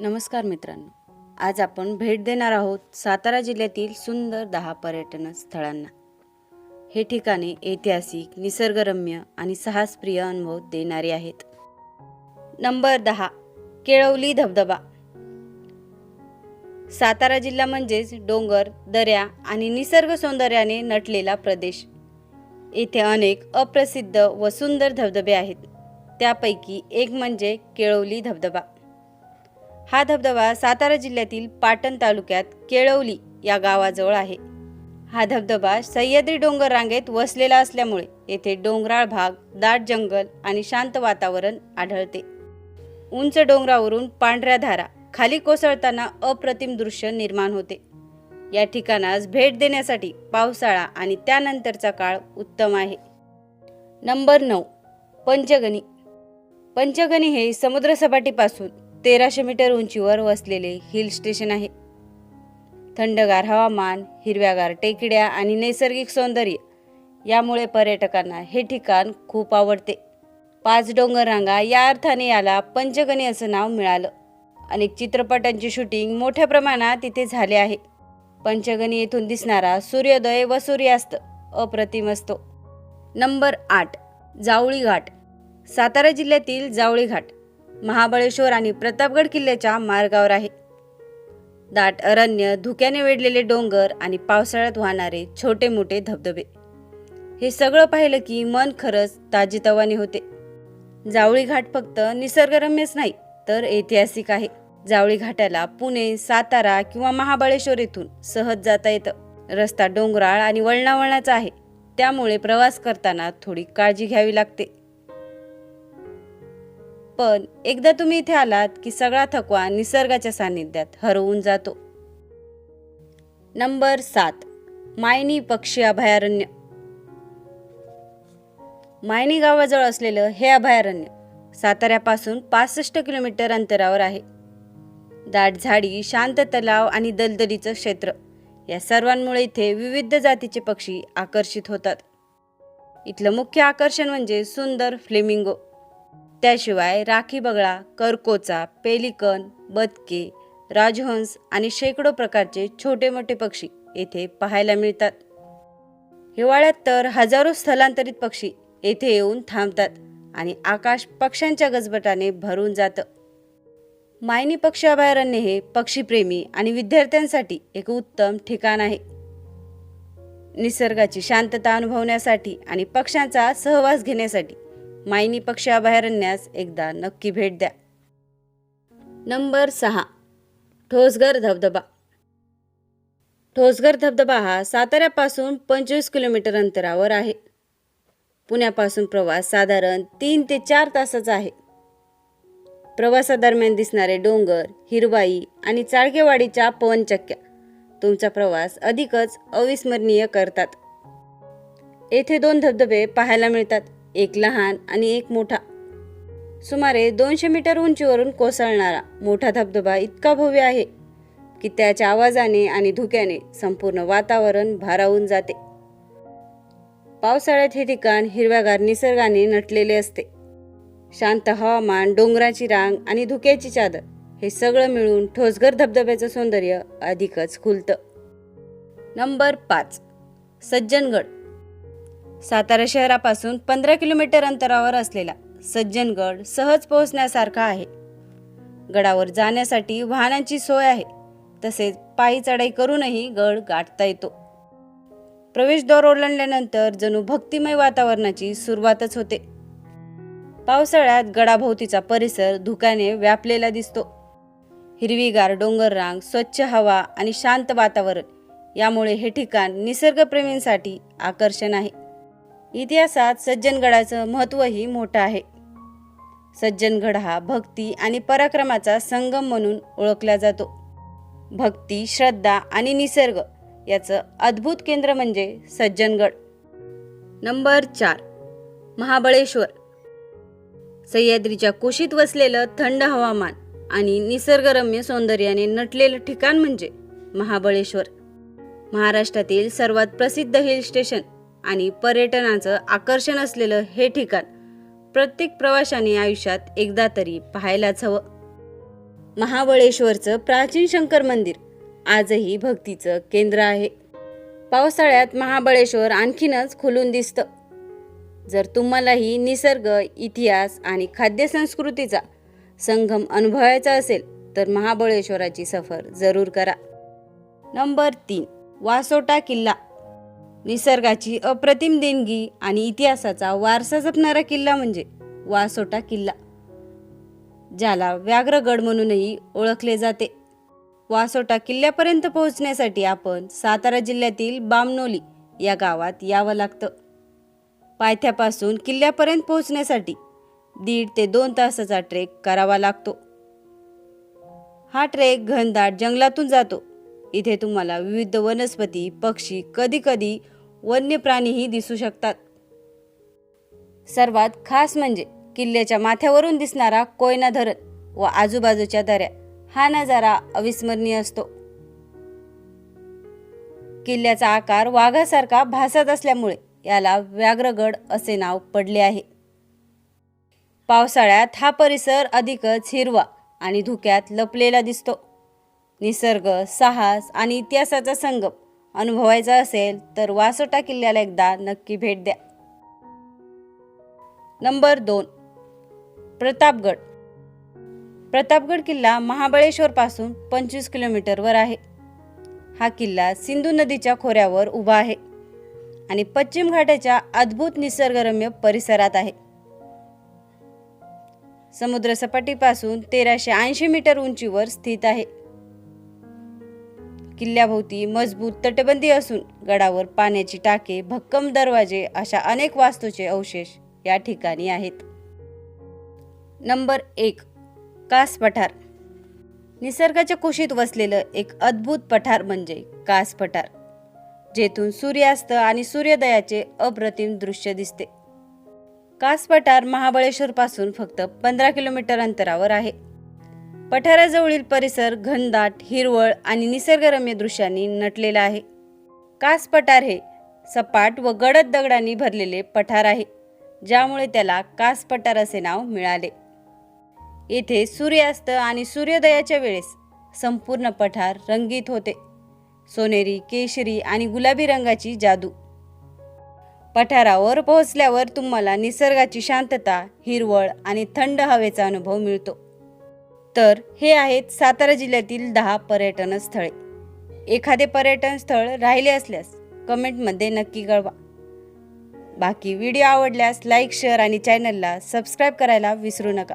नमस्कार मित्रांनो. आज आपण भेट देणार आहोत सातारा जिल्ह्यातील सुंदर दहा पर्यटन स्थळांना. हे ठिकाणे ऐतिहासिक निसर्गरम्य आणि साहसप्रिय अनुभव देणारे आहेत. नंबर दहा केळवली धबधबा. सातारा जिल्हा म्हणजेच डोंगर दऱ्या आणि निसर्ग सौंदर्याने नटलेला प्रदेश. येथे अनेक अप्रसिद्ध व सुंदर धबधबे आहेत. त्यापैकी एक म्हणजे केळवली धबधबा. हा धबधबा सातारा जिल्ह्यातील पाटण तालुक्यात केळवली या गावाजवळ आहे. हा धबधबा सह्याद्री डोंगर रांगेत वसलेला असल्यामुळे येथे डोंगराळ भाग दाट जंगल आणि शांत वातावरण आढळते. उंच डोंगरावरून पांढऱ्या धारा खाली कोसळताना अप्रतिम दृश्य निर्माण होते. या ठिकाणास भेट देण्यासाठी पावसाळा आणि त्यानंतरचा काळ उत्तम आहे. नंबर नऊ पंचगणी. पंचगणी हे समुद्रसपाटीपासून तेराशे मीटर उंचीवर वसलेले हिल स्टेशन आहे. थंडगार हवामान हिरव्यागार टेकड्या आणि नैसर्गिक सौंदर्य यामुळे पर्यटकांना हे ठिकाण खूप आवडते. पाच डोंगर रांगा या अर्थाने याला पंचगणी असं नाव मिळालं. अनेक चित्रपटांचे शूटिंग मोठ्या प्रमाणात इथे झाले आहे. पंचगणी येथून दिसणारा सूर्योदय व सूर्यास्त अप्रतिम असतो. नंबर आठ जावळी घाट. सातारा जिल्ह्यातील जावळी घाट. महाबळेश्वर आणि प्रतापगड किल्ल्याच्या मार्गावर आहे. दाट अरण्य धुक्याने वेढलेले डोंगर आणि पावसाळ्यात वाहणारे छोटे मोठे धबधबे. हे सगळं पाहिलं की मन खरंच ताजीतवाने होते. जावळी घाट फक्त निसर्गरम्यच नाही तर ऐतिहासिक आहे. जावळी घाटाला पुणे सातारा किंवा महाबळेश्वर येथून सहज जाता येतं. रस्ता डोंगराळ आणि वळणावळणाचा आहे. त्यामुळे प्रवास करताना थोडी काळजी घ्यावी लागते. पण एकदा तुम्ही इथे आलात की सगळा थकवा निसर्गाच्या सानिध्यात हरवून जातो. नंबर सात. मायनी पक्षी अभयारण्य. मायनी गावाजवळ असलेलं हे अभयारण्य साताऱ्यापासून पासष्ट किलोमीटर अंतरावर आहे. दाट झाडी शांत तलाव आणि दलदलीचं क्षेत्र या सर्वांमुळे इथे विविध जातीचे पक्षी आकर्षित होतात. इथलं मुख्य आकर्षण म्हणजे सुंदर फ्लेमिंगो. त्याशिवाय राखी बगळा करकोचा पेलिकन बदके राजहंस आणि शेकडो प्रकारचे छोटे मोठे पक्षी येथे पाहायला मिळतात. हिवाळ्यात तर हजारो स्थलांतरित पक्षी येथे येऊन थांबतात आणि आकाश पक्ष्यांच्या गजबटाने भरून जातं. मायनी पक्षी अभयारण्य हे पक्षीप्रेमी आणि विद्यार्थ्यांसाठी एक उत्तम ठिकाण आहे. निसर्गाची शांतता अनुभवण्यासाठी आणि पक्ष्यांचा सहवास घेण्यासाठी मायनी पक्षी अभयारण्यास एकदा नक्की भेट द्या. नंबर सहा. ठोसगर धबधबा. ठोसगर धबधबा हा साताऱ्यापासून पंचवीस किलोमीटर अंतरावर आहे. पुण्यापासून प्रवास साधारण तीन ते चार तासाचा आहे. प्रवासादरम्यान दिसणारे डोंगर हिरवाई आणि चाळकेवाडीच्या पवनचक्क्या. तुमचा प्रवास अधिकच अविस्मरणीय करतात. येथे दोन धबधबे पाहायला मिळतात. एक लहान आणि एक मोठा. सुमारे दोनशे मीटर उंचीवरून कोसळणारा मोठा धबधबा इतका भव्य आहे की त्याच्या आवाजाने आणि धुक्याने संपूर्ण वातावरण भारावून जाते. पावसाळ्यात हे ठिकाण हिरव्यागार निसर्गाने नटलेले असते. शांत हवामान डोंगराची रांग आणि धुक्याची चादर हे सगळं मिळून ठोसगर धबधब्याचं सौंदर्य अधिकच खुलतं. नंबर पाच सज्जनगड. सातारा शहरापासून पंधरा किलोमीटर अंतरावर असलेला सज्जनगड सहज पोहोचण्यासारखा आहे. गडावर जाण्यासाठी वाहनांची सोय आहे. तसेच पायी चढाई करूनही गड गाठता येतो. प्रवेशद्वार ओलांडल्यानंतर जणू भक्तिमय वातावरणाची सुरुवातच होते. पावसाळ्यात गडाभोवतीचा परिसर धुक्याने व्यापलेला दिसतो. हिरवीगार डोंगररांग स्वच्छ हवा आणि शांत वातावरण यामुळे हे ठिकाण निसर्गप्रेमींसाठी आकर्षण आहे. इतिहासात सज्जनगडाचं महत्त्वही मोठं आहे. सज्जनगड हा भक्ती आणि पराक्रमाचा संगम म्हणून ओळखला जातो. भक्ती श्रद्धा आणि निसर्ग याचं अद्भुत केंद्र म्हणजे सज्जनगड. नंबर चार महाबळेश्वर. सह्याद्रीच्या कुशीत वसलेलं थंड हवामान आणि निसर्गरम्य सौंदर्याने नटलेलं ठिकाण म्हणजे महाबळेश्वर. महाराष्ट्रातील सर्वात प्रसिद्ध हिल स्टेशन आणि पर्यटनाचं आकर्षण असलेलं हे ठिकाण प्रत्येक प्रवाशाने आयुष्यात एकदा तरी पाहायलाच हवं. महाबळेश्वरचं प्राचीन शंकर मंदिर आजही भक्तीचं केंद्र आहे. पावसाळ्यात महाबळेश्वर आणखीनच खुलून दिसतं. जर तुम्हालाही निसर्ग इतिहास आणि खाद्यसंस्कृतीचा संगम अनुभवायचा असेल तर महाबळेश्वराची सफर जरूर करा. नंबर तीन वासोटा किल्ला. निसर्गाची अप्रतिम देणगी आणि इतिहासाचा वारसा जपणारा किल्ला म्हणजे वासोटा किल्ला ज्याला व्याघ्रगड म्हणूनही ओळखले जाते. वासोटा किल्ल्यापर्यंत पोहोचण्यासाठी आपण सातारा जिल्ह्यातील बामनोली या गावात यावं लागतं. पायथ्यापासून किल्ल्यापर्यंत पोहोचण्यासाठी दीड ते दोन तासाचा ट्रेक करावा लागतो. हा ट्रेक घनदाट जंगलातून जातो. इथे तुम्हाला विविध वनस्पती पक्षी कधीकधी वन्य प्राणीही दिसू शकतात. सर्वात खास म्हणजे किल्ल्याच्या माथ्यावरून दिसणारा कोयना धरण व आजूबाजूच्या दऱ्या हा नजारा अविस्मरणीय असतो. किल्ल्याचा आकार वाघासारखा भासत असल्यामुळे याला व्याघ्रगड असे नाव पडले आहे. पावसाळ्यात हा परिसर अधिकच हिरवा आणि धुक्यात लपलेला दिसतो. निसर्ग साहस आणि इतिहासाचा संगम अनुभवायचा असेल तर वासोटा किल्ल्याला एकदा नक्की भेट द्या. नंबर दोन. प्रतापगड. प्रतापगड किल्ला महाबळेश्वरपासून पंचवीस किलोमीटरवर आहे. हा किल्ला सिंधू नदीच्या खोऱ्यावर उभा आहे आणि पश्चिम घाटाच्या अद्भुत निसर्गरम्य परिसरात आहे. समुद्रसपाटीपासून तेराशे ऐंशी मीटर उंचीवर स्थित आहे. किल्ल्याभोवती मजबूत तटबंदी असून गडावर पाण्याची टाके भक्कम दरवाजे अशा अनेक वास्तूचे अवशेष या ठिकाणी आहेत. नंबर एक कास पठार. निसर्गाच्या कुशीत वसलेलं एक अद्भुत पठार म्हणजे कास पठार जेथून सूर्यास्त आणि सूर्योदयाचे अप्रतिम दृश्य दिसते. कास पठार महाबळेश्वर पासून फक्त पंधरा किलोमीटर अंतरावर आहे. पठाराजवळील परिसर घनदाट हिरवळ आणि निसर्गरम्य दृश्यांनी नटलेला आहे. कास पठार हे सपाट व गडद दगडांनी भरलेले पठार आहे ज्यामुळे त्याला कास पठार असे नाव मिळाले. येथे सूर्यास्त आणि सूर्योदयाच्या वेळेस संपूर्ण पठार रंगीत होते. सोनेरी केशरी आणि गुलाबी रंगाची जादू. पठारावर पोहोचल्यावर तुम्हाला निसर्गाची शांतता हिरवळ आणि थंड हवेचा अनुभव मिळतो. तर हे आहेत सातारा जिल्ह्यातील दहा पर्यटन स्थळे. एखादे पर्यटन स्थळ राहिले असल्यास कमेंटमध्ये नक्की कळवा. बाकी व्हिडिओ आवडल्यास लाईक शेअर आणि चॅनलला सबस्क्राईब करायला विसरू नका.